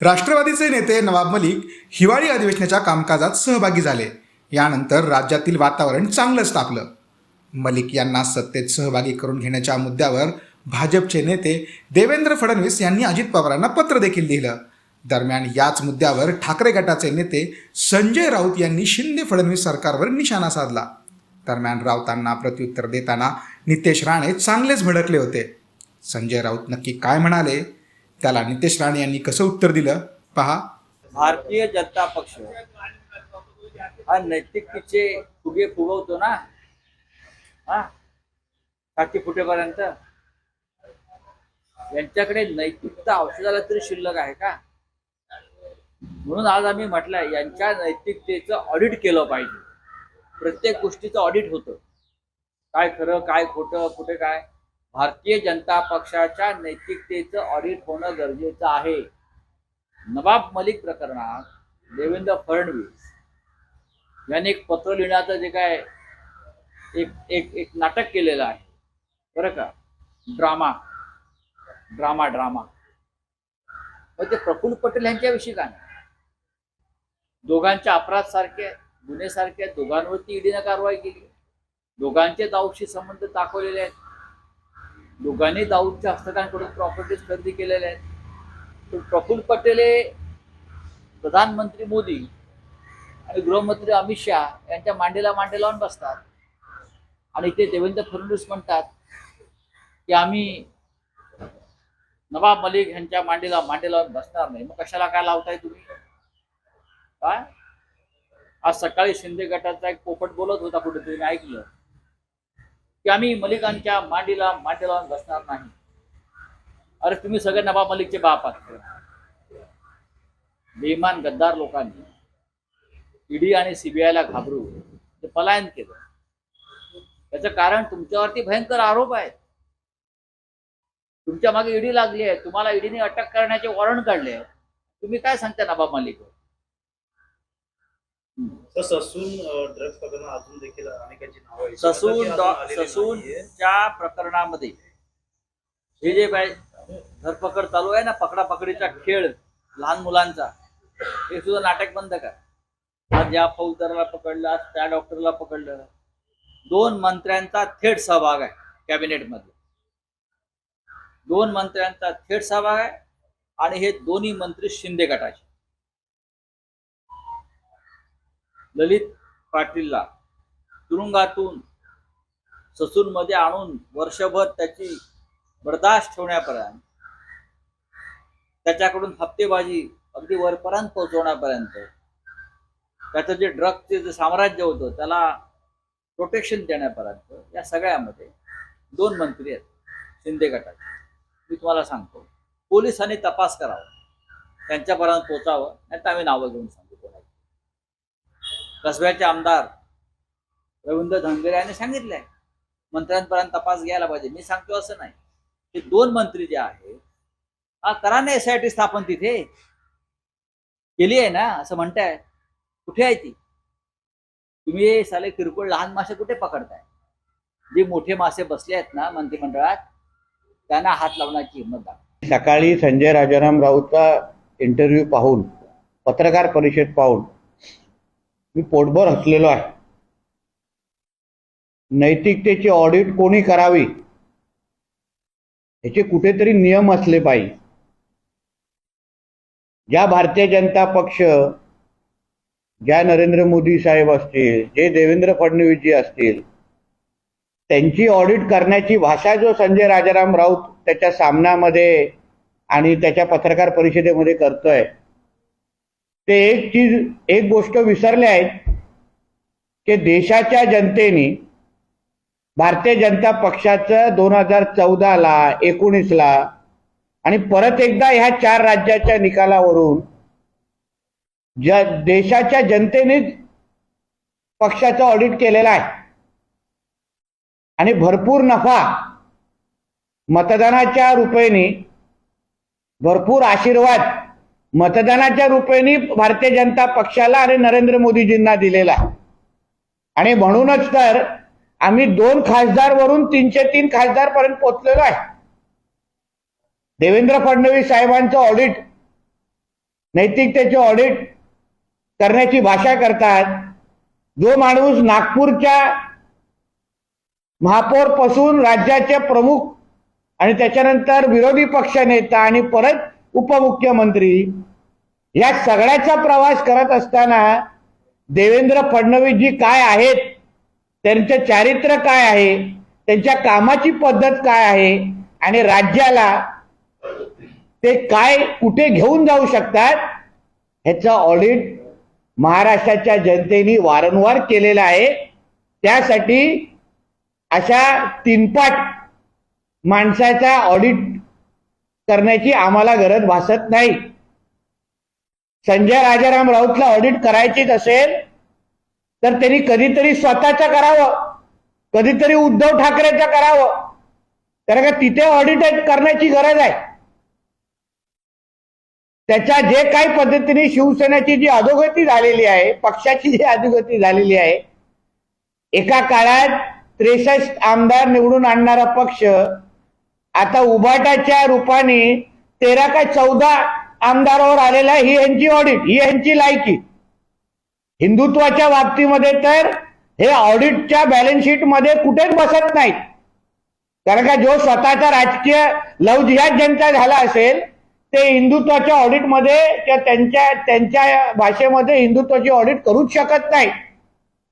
राष्ट्रवादीचे नेते नवाब मलिक हिवाळी अधिवेशनाच्या कामकाजात सहभागी झाले. यानंतर राज्यातील वातावरण चांगलंच तापलं मलिक यांना सत्तेत सहभागी करून घेण्याच्या मुद्द्यावर भाजपचे नेते देवेंद्र फडणवीस यांनी अजित पवारांना पत्र देखील लिहिलं. दरम्यान याच मुद्द्यावर ठाकरे गटाचे नेते संजय राऊत यांनी शिंदे फडणवीस सरकारवर निशाणा साधला. दरम्यान राऊतांना प्रत्युत्तर देताना नितेश राणे चांगलेच भडकले होते. संजय राऊत नक्की काय म्हणाले? त्याला नितेश राणे यांनी कसं उत्तर दिलं? पहा. भारतीय जनता पक्ष हा नैतिकतेचे फुगे फुगवतो ना. हा? छाती फुटेपर्यंत. यांच्याकडे नैतिकता औषधाला तरी शिल्लक आहे का? म्हणून आज आम्ही म्हटलं यांच्या नैतिकतेचं ऑडिट केलं पाहिजे. प्रत्येक गोष्टीचं ऑडिट होतं. काय खरं काय खोटं कुठे काय? भारतीय जनता पक्षाच्या नैतिकतेचं ऑडिट होणं गरजेचं आहे. नवाब मलिक प्रकरणात देवेंद्र फडणवीस यांनी एक पत्र लिहिण्याचं जे काय एक एक एक नाटक केलेलं आहे. बरं का? ड्रामा. Drama drama. मग ते प्रफुल्ल पटेल यांच्याविषयी काय? नाही दोघांच्या अपराध सारखे आहेत, गुन्हे सारखे आहेत दोघांवरती ईडीनं कारवाई केली. दोघांचे दाऊशी संबंध दाखवलेले आहेत. दोघांनी दाऊदच्या हस्तकांकडून प्रॉपर्टीज खरेदी केलेल्या आहेत. तर प्रफुल्ल पटेल हे प्रधानमंत्री मोदी आणि गृहमंत्री अमित शहा यांच्या मांडीला मांडे लावून बसतात. आणि इथे देवेंद्र फडणवीस म्हणतात की आम्ही नवाब मलिक यांच्या मांडीला मांडे लावून बसणार नाही. मग कशाला काय लावताय तुम्ही? काय? आज सकाळी शिंदे गटाचा एक पोपट बोलत होता कुठेतरी मी ऐकलं. की आम्ही मलिकांच्या मांडीला मांडी लावून बसणार नाही. अरे तुम्ही सगळे नवाब मलिकचे बाप आहात. बेईमान गद्दार लोकांनी ईडी आणि सीबीआयला घाबरून ते पलायन केलं. त्याचं कारण तुमच्यावरती भयंकर आरोप आहेत. तुमच्या मागे ईडी लागली आहे. तुम्हाला ईडीने अटक करण्याचे वॉरंट काढले आहे. तुम्ही काय सांगता नवाब मलिक? तर ससून ड्रग्ज प्रकरण अजून देखील अनेकांची नावं आहेत. ससून. ससूनच्या प्रकरणामध्ये हे जे बाय धरपकड चालू आहे ना पकडा पकडीचा खेळ लहान मुलांचा हे सुद्धा नाटक बंद कर आज या फौजदाराला पकडलं आज त्या डॉक्टरला पकडलं दोन मंत्र्यांचा थेट सहभाग आहे कॅबिनेटमध्ये दोन मंत्र्यांचा थेट सहभाग आहे आणि हे दोन्ही मंत्री शिंदे गटाचे ललित पाटीलला तुरुंगातून ससूनमध्ये आणून वर्षभर त्याची बर्दाश्त ठेवण्यापर्यंत त्याच्याकडून हप्तेबाजी अगदी वरपर्यंत पोहोचवण्यापर्यंत त्याचं जे ड्रगचे जे साम्राज्य होतं त्याला प्रोटेक्शन देण्यापर्यंत या सगळ्यामध्ये दोन मंत्री आहेत शिंदे गटाचे. मी तुम्हाला सांगतो पोलिसांनी तपास करावा त्यांच्यापर्यंत पोचावं नाही तर आम्ही नावं घेऊन सांगू कोणाला. कसब्याचे आमदार रवींद्र धनगरे यांनी सांगितलंय मंत्र्यांपर्यंत तपास घ्यायला पाहिजे. मी सांगतो असं नाही ते दोन मंत्री जे आहेत हा करा ना एस आय टी स्थापन तिथे. केली आहे ना असं म्हणताय. कुठे आहे ती? तुम्ही साले किरकोळ लहान मासे कुठे पकडताय? जे मोठे मासे बसले आहेत ना मंत्रिमंडळात त्यांना हात लावण्याची हिंमत दाखवा. सकाळी संजय राजाराम राऊतचा इंटरव्ह्यू पाहून पत्रकार परिषद पाहून मी पोटभर हसलेलो आहे. नैतिकतेची ऑडिट कोणी करावी? याचे कुठेतरी नियम असले पाहिजे. ज्या भारतीय जनता पक्ष ज्या नरेंद्र मोदी साहेब असतील जे देवेंद्र फडणवीसजी असतील त्यांची ऑडिट करण्याची भाषा जो संजय राजाराम राऊत त्याच्या सामन्यामध्ये आणि त्याच्या पत्रकार परिषदेमध्ये करतोय ते एक चीज एक गोष्ट विसरले आहेत की देशाच्या जनतेने भारतीय जनता पक्षाचं दोन हजार चौदाला एकोणीसला आणि परत एकदा ह्या चार राज्याच्या निकालावरून ज्या देशाच्या जनतेनेच पक्षाचं ऑडिट केलेलं आहे. आणि भरपूर नफा मतदानाच्या रुपयेने भरपूर आशीर्वाद मतदानाच्या रुपयाने भारतीय जनता पक्षाला आणि नरेंद्र मोदीजींना दिलेला आहे. आणि म्हणूनच तर आम्ही दोन खासदार वरून तीनशे तीन खासदार पर्यंत पोहोचलेलो आहे. देवेंद्र फडणवीस साहेबांचं ऑडिट नैतिकतेचे ऑडिट करण्याची भाषा करतात. जो माणूस नागपूरच्या महापौरपासून राज्याचे प्रमुख आणि त्याच्यानंतर विरोधी पक्ष नेता आणि परत उपमुख्यमंत्री या सगळ्याचा प्रवास करत असताना देवेंद्र फडणवीसजी काय आहेत? त्यांचं चारित्र्य काय आहे? त्यांच्या कामाची पद्धत काय आहे? आणि राज्याला ते काय कुठे घेऊन जाऊ शकतात? ह्याचं ऑडिट महाराष्ट्राच्या जनतेने वारंवार केलेलं आहे. त्यासाठी अशा तीनपाट माणसाचा ऑडिट करण्याची आम्हाला गरज भासत नाही. संजय राजाराम राऊतला ऑडिट करायचीच असेल तर त्यांनी कधीतरी स्वतःचं करावं कधीतरी उद्धव ठाकरेचं करावं. कारण का तिथे ऑडिट करण्याची गरज आहे. त्याच्या जे काही पद्धतीने शिवसेनेची जी अधोगती झालेली आहे पक्षाची जी अधोगती झालेली आहे एका काळात त्रेसष्ट आमदार निवडून आणणारा पक्ष आता उभाटाच्या रूपाने तेरा काय चौदा आमदारावर आलेला ही यांची ऑडिट ही यांची लायकी. हिंदुत्वाच्या बाबतीमध्ये तर हे ऑडिटच्या बॅलन्स शीटमध्ये कुठेच बसत नाहीत. कारण का जो स्वतःचा राजकीय लवजिहात ज्यांचा झाला असेल ते हिंदुत्वाच्या ऑडिटमध्ये किंवा त्यांच्या त्यांच्या भाषेमध्ये हिंदुत्वाची ऑडिट करूच शकत नाही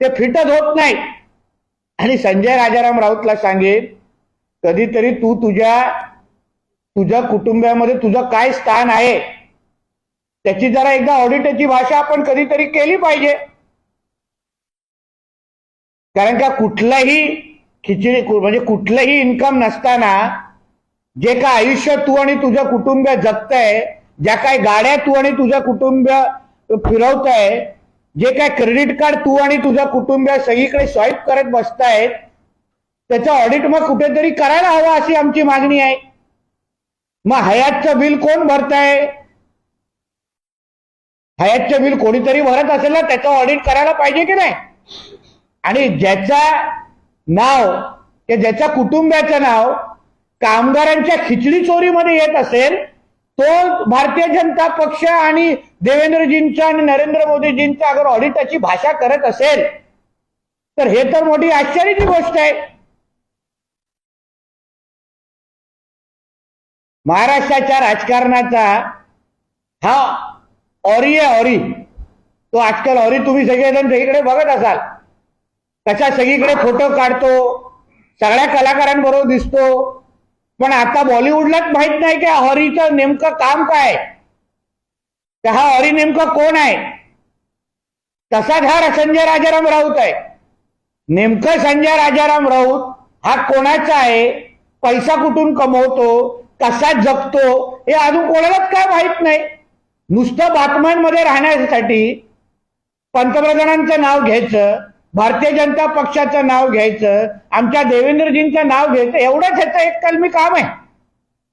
ते फिटच होत नाही आणि संजय राजाराम राऊतला सांगेल कधीतरी तू तुझ्या तुझ्या कुटुंबामध्ये तुझं काय स्थान आहे त्याची जरा एकदा ऑडिटची भाषा आपण कधीतरी केली पाहिजे. कारण का कुठलंही खिचडी म्हणजे कुठलंही इन्कम नसताना जे काय आयुष्य तू आणि तुझं कुटुंब जगतंय ज्या काय गाड्या तू आणि तुझं कुटुंब फिरवतंय जे काय क्रेडिट कार्ड तू आणि तुझं कुटुंब सगळीकडे स्वाईप करत बसतायत त्याचं ऑडिट मग कुठेतरी करायला हवं अशी आमची मागणी आहे. मग हयातचं बिल कोण भरताय? हयातचं बिल कोणीतरी भरत असेल ना त्याचं ऑडिट करायला पाहिजे की नाही? आणि ज्याचा नाव किंवा ज्याच्या कुटुंबाचं नाव कामगारांच्या खिचडी चोरीमध्ये येत असेल तो भारतीय जनता पक्ष आणि देवेंद्रजींचा आणि नरेंद्र मोदीजींचा अगर ऑडिटाची भाषा करत असेल तर हे तर मोठी आश्चर्याची गोष्ट आहे. महाराष्ट्राच्या राजकारणाचा हा ऑरी आहे ऑरी तो आजकाल ऑरी तुम्ही सगळेजण सगळीकडे बघत असाल. कशा सगळीकडे फोटो काढतो सगळ्या कलाकारांबरोबर दिसतो. पण आता बॉलिवूडलाच माहीत नाही की हॉरीचं नेमकं काम काय आहे. हा हॉरी नेमकं कोण आहे? तसाच हा संजय राजाराम राऊत आहे. नेमकं संजय राजाराम राऊत हा कोणाचा आहे? पैसा कुठून कमवतो? कसा जगतो हे अजून कोणालाच काय माहीत नाही. नुसतं बातम्यांमध्ये राहण्यासाठी पंतप्रधानांचं नाव घ्यायचं भारतीय जनता पक्षाचं नाव घ्यायचं आमच्या देवेंद्रजींचं नाव घ्यायचं एवढंच ह्याचं एक कलमी काम आहे.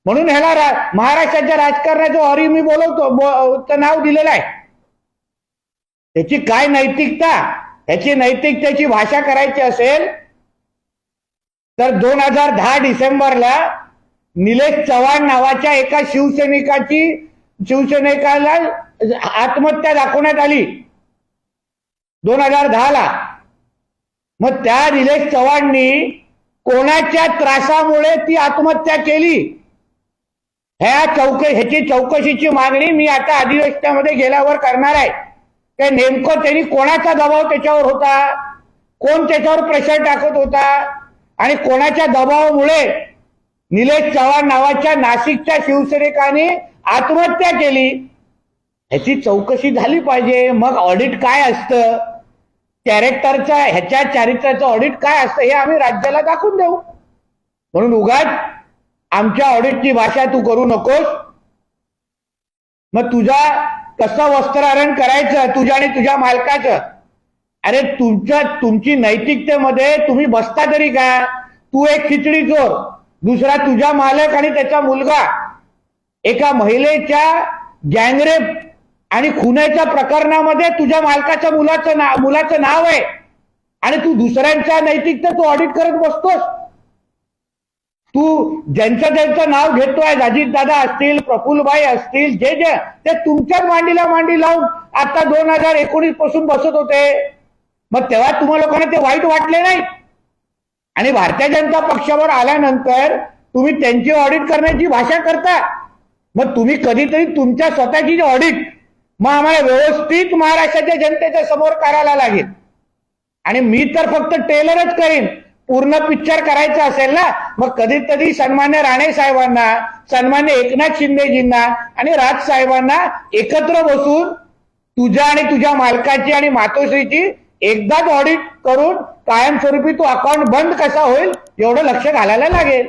म्हणून ह्याला रा- महाराष्ट्राच्या राजकारणाचं हरी मी बोलवतो बो- नाव दिलेलं आहे. त्याची काय नैतिकता ह्याची नैतिकतेची भाषा करायची असेल तर दोन हजार दहा डिसेंबरला निलेश चव्हाण नावाच्या एका शिवसैनिकाची शिवसैनिकाला आत्महत्या दाखवण्यात आली. दोन हजार दहाला. मग त्या निलेश चव्हाणनी कोणाच्या त्रासामुळे ती आत्महत्या केली? ह्या चौक ह्याची चौकशीची मागणी मी आता अधिवेशनामध्ये गेल्यावर करणार आहे. ते नेमकं त्यांनी कोणाचा दबाव त्याच्यावर होता? कोण त्याच्यावर प्रेशर टाकत होता? आणि कोणाच्या दबावामुळे निलेश चव्हाण नावाच्या नाशिकच्या शिवसैनिकाने आत्महत्या केली. ह्याची चौकशी झाली पाहिजे. मग ऑडिट काय असतं? कॅरेक्टरच्या ह्याच्या चारित्र्याचं ऑडिट काय असतं हे आम्ही राज्याला दाखवून देऊ. म्हणून उगाच आमच्या ऑडिटची भाषा तू करू नकोस. मग तुझा कसं वस्त्रहरण करायचं? तुझ्या आणि तुझ्या मालकाचं. अरे तुमच्या तुमची नैतिकतेमध्ये तुम्ही बसता तरी का? तू एक खिचडी चोर. दुसरा तुझा मालक आणि त्याचा मुलगा. एका महिलेच्या गँगरेप आणि खुनाच्या प्रकरणामध्ये तुझ्या मालकाच्या मुलाचं नाव मुलाचं नाव आहे. आणि तू दुसऱ्यांच्या नैतिकता तू ऑडिट करत बसतोस. तू ज्यांचं ज्यांचं नाव घेतोय अजित दादा असतील प्रफुल्लभाई असतील जे जे ते तुमच्याच मांडीला मांडी लावून आता दोन हजार एकोणीसपासून बसत होते. मग तेव्हा तुम्हा लोकांना ते वाईट वाटले नाही. आणि भारतीय जनता पक्षावर आल्यानंतर तुम्ही त्यांची ऑडिट करण्याची भाषा करता. मग तुम्ही कधीतरी तुमच्या स्वतःची ऑडिट मग आम्हाला व्यवस्थित महाराष्ट्राच्या जनतेच्या समोर करायला लागेल. आणि मी तर फक्त टेलरच करीन. पूर्ण पिक्चर करायचं असेल ना मग कधीतरी सन्मान्य राणे साहेबांना सन्मान्य एकनाथ शिंदेजींना आणि राज साहेबांना एकत्र बसून तुझ्या आणि तुझ्या मालकाची आणि मातोश्रीची एकदाच ऑडिट करून कायमस्वरूपी तो अकाउंट बंद कसा होईल एवढं लक्ष घालायला लागेल.